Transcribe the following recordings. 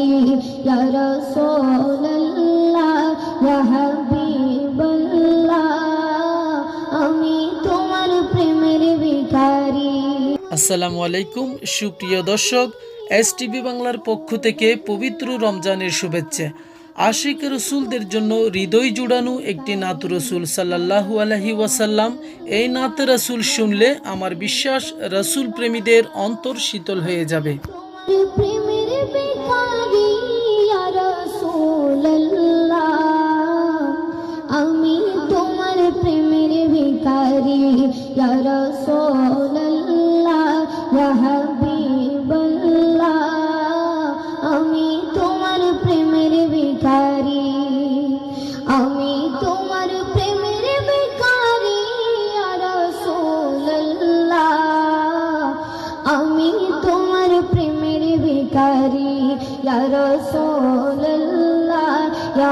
আসসালামাইকুম আসসালামু আলাইকুম সুপ্রিয় দর্শক এস টিভি বাংলার পক্ষ থেকে পবিত্র রমজানের শুভেচ্ছা। আশিক রসুলদের জন্য হৃদয় জুড়ানো একটি নাত রসুল সাল্লাহু আলহি ওয়াসাল্লাম। এই নাত রসুল শুনলে আমার বিশ্বাস রসুল প্রেমীদের অন্তর শীতল হয়ে যাবে। তোমার প্রেমের ভিখারি ইয়া রাসূলুল্লাহ ইয়া হাবিবাল্লাহ আমি তোমার প্রেমের ভিখারি আমি তোমার প্রেমের ভিখারি ইয়া রাসূলুল্লাহ আমি তোমার প্রেমের ভিখারি ইয়া রাসূলুল্লাহ ইয়া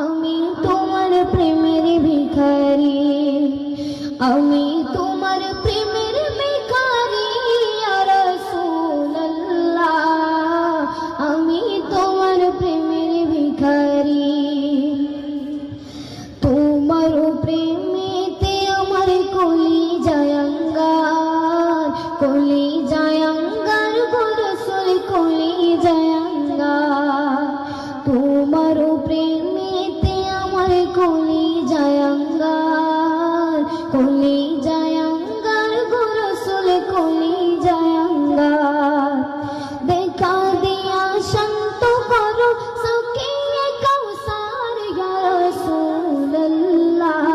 আমি তোমার প্রেমের ভিখারি, আমি তোমার প্রেমের ভিখারি আমি তোমার প্রেমের ভিখারি। তোমার প্রেমেতে আমার কলি জায়াঙ্গার কলি কলি জায়াঙ্গার গোরসল কলি জায়াঙ্গার দেখা দিয়া শান্ত করো সকিয়ে কৌসার ইয়া রাসূলুল্লাহ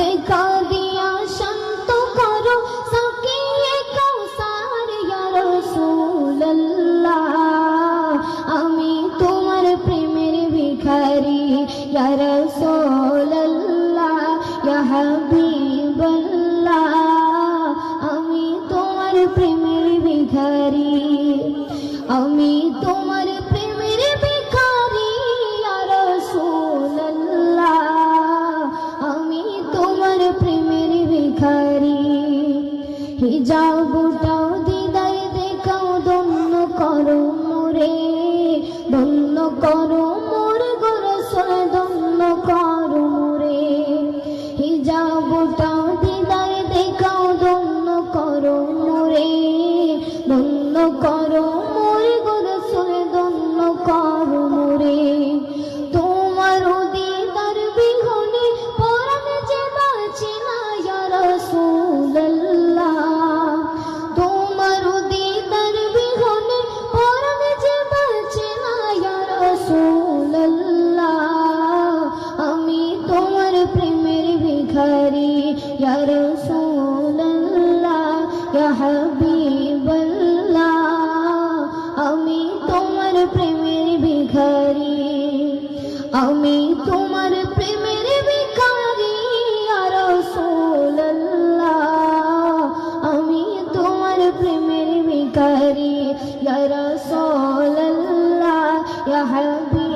দেখা দিয়া শান্ত করো সকিয়ে কৌসার ইয়া রাসূলুল্লাহ আমি তোমার প্রেমের ভিখারি ইয়া রাসূলুল্লাহ প্রেমের ভিখারি। আমি তোমার প্রেমের ভিখারি রাসূলুল্লাহ। আমি তোমার প্রেমের ভিখারি। হিজাবটাও দিদাই দেখাও দন্য করো মোরে। দন্য করো মোর গোরসল দন্য করো মোরে। হিজাবটাও ভিখারি ইয়া রাসূলুল্লাহ ইয়া হাবিবাল্লাহ আমি তোমার প্রেমের ভিখারি আমি তোমার প্রেমের ভিখারি ইয়া রাসূলুল্লাহ আমি তোমার প্রেমের ভিখারি ইয়া রাসূলুল্লাহ ইয়া হাবিবাল্লাহ